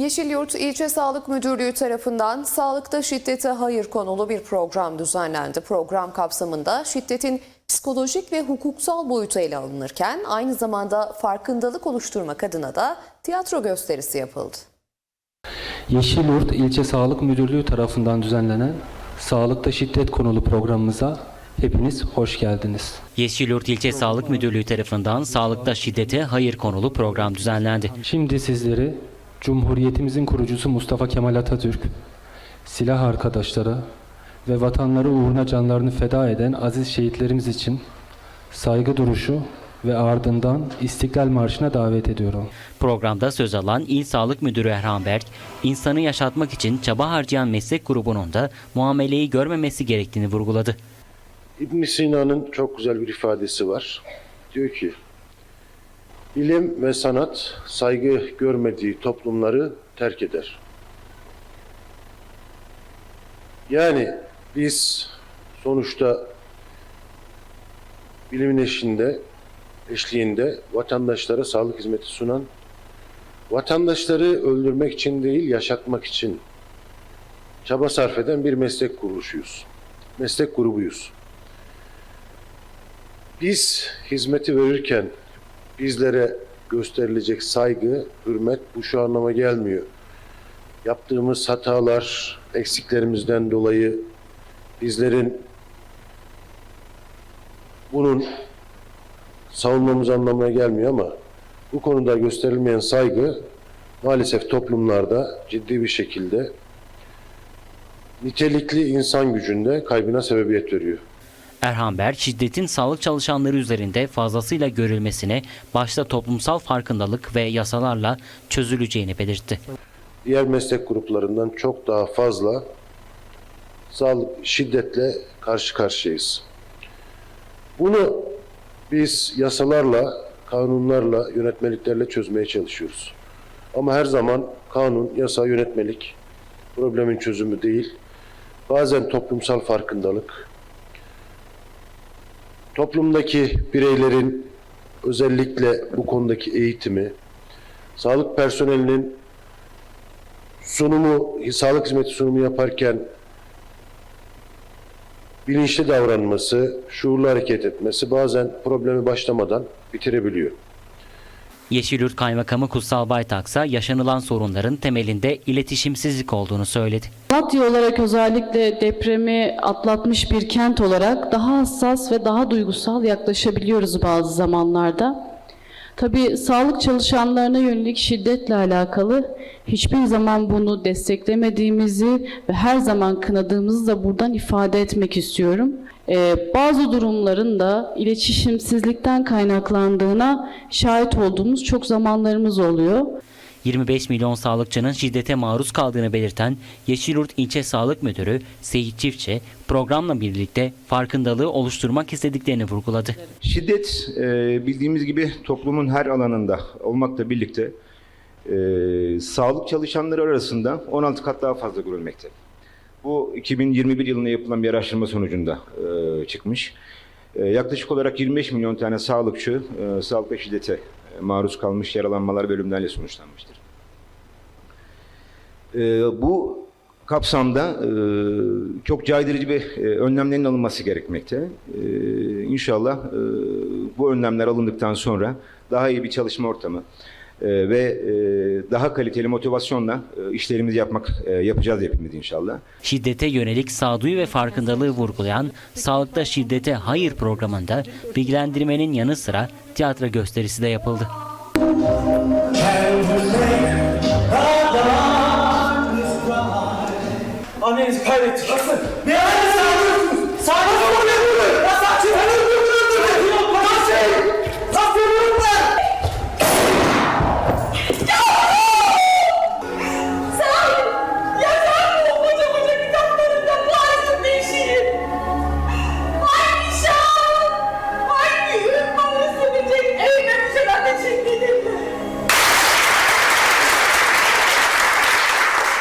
Yeşilyurt İlçe Sağlık Müdürlüğü tarafından sağlıkta şiddete hayır konulu bir program düzenlendi. Program kapsamında şiddetin psikolojik ve hukuksal boyutu ele alınırken aynı zamanda farkındalık oluşturmak adına da tiyatro gösterisi yapıldı. Yeşilyurt İlçe Sağlık Müdürlüğü tarafından düzenlenen Sağlıkta Şiddet konulu programımıza hepiniz hoş geldiniz. Yeşilyurt İlçe Sağlık Müdürlüğü tarafından sağlıkta şiddete hayır konulu program düzenlendi. Şimdi sizleri Cumhuriyetimizin kurucusu Mustafa Kemal Atatürk, silah arkadaşları ve vatanları uğruna canlarını feda eden aziz şehitlerimiz için saygı duruşu ve ardından İstiklal Marşı'na davet ediyorum. Programda söz alan İl Sağlık Müdürü Erhan Berk, insanı yaşatmak için çaba harcayan meslek grubunun da muameleyi görmemesi gerektiğini vurguladı. İbn Sina'nın çok güzel bir ifadesi var. Diyor ki, bilim ve sanat saygı görmediği toplumları terk eder. Yani biz sonuçta bilimin eşliğinde, eşliğinde vatandaşlara sağlık hizmeti sunan, vatandaşları öldürmek için değil, yaşatmak için çaba sarf eden bir meslek kuruluşuyuz. Meslek grubuyuz. Biz hizmeti verirken bizlere gösterilecek saygı, hürmet bu şu anlama gelmiyor. Yaptığımız hatalar, eksiklerimizden dolayı bizlerin bunun savunmamız anlamına gelmiyor ama bu konuda gösterilmeyen saygı maalesef toplumlarda ciddi bir şekilde nitelikli insan gücünde kaybına sebebiyet veriyor. Erhan Berk, şiddetin sağlık çalışanları üzerinde fazlasıyla görülmesine başta toplumsal farkındalık ve yasalarla çözüleceğini belirtti. diğer meslek gruplarından çok daha fazla sağlık şiddetle karşı karşıyayız. Bunu biz yasalarla, kanunlarla, yönetmeliklerle çözmeye çalışıyoruz. Ama her zaman kanun, yasa, yönetmelik problemin çözümü değil. Bazen toplumsal farkındalık, toplumdaki bireylerin özellikle bu konudaki eğitimi, sağlık personelinin sunumu, sağlık hizmeti sunumu yaparken bilinçli davranması, şuurlu hareket etmesi bazen problemi başlamadan bitirebiliyor. Yeşilyurt Kaymakamı Kutsal Baytaksa yaşanılan sorunların temelinde iletişimsizlik olduğunu söyledi. Malatya olarak özellikle depremi atlatmış bir kent olarak daha hassas ve daha duygusal yaklaşabiliyoruz bazı zamanlarda. Tabii sağlık çalışanlarına yönelik şiddetle alakalı hiçbir zaman bunu desteklemediğimizi ve her zaman kınadığımızı da buradan ifade etmek istiyorum. Ee, bazı durumların da iletişimsizlikten kaynaklandığına şahit olduğumuz çok zamanlarımız oluyor. 25 milyon sağlıkçının şiddete maruz kaldığını belirten Yeşilyurt İlçe Sağlık Müdürü Seyit Çiftçi, programla birlikte farkındalığı oluşturmak istediklerini vurguladı. Şiddet e, bildiğimiz gibi toplumun her alanında olmakla birlikte e, sağlık çalışanları arasında 16 kat daha fazla görülmekte. Bu 2021 yılında yapılan bir araştırma sonucunda e, çıkmış. E, yaklaşık olarak 25 milyon tane sağlıkçı e, sağlıkta şiddete e, maruz kalmış yaralanmalar ve sonuçlanmıştır. E, bu kapsamda e, çok caydırıcı bir e, önlemlerin alınması gerekmekte. E, inşallah e, bu önlemler alındıktan sonra daha iyi bir çalışma ortamı e, ve e, daha kaliteli motivasyonla e, işlerimizi yapmak e, yapacağız hepimiz inşallah. Şiddete yönelik sağduyu ve farkındalığı vurgulayan Sağlıkta Şiddete Hayır programında bilgilendirmenin yanı sıra tiyatro gösterisi de yapıldı. Annenizi kaybettik. Nasıl? Ne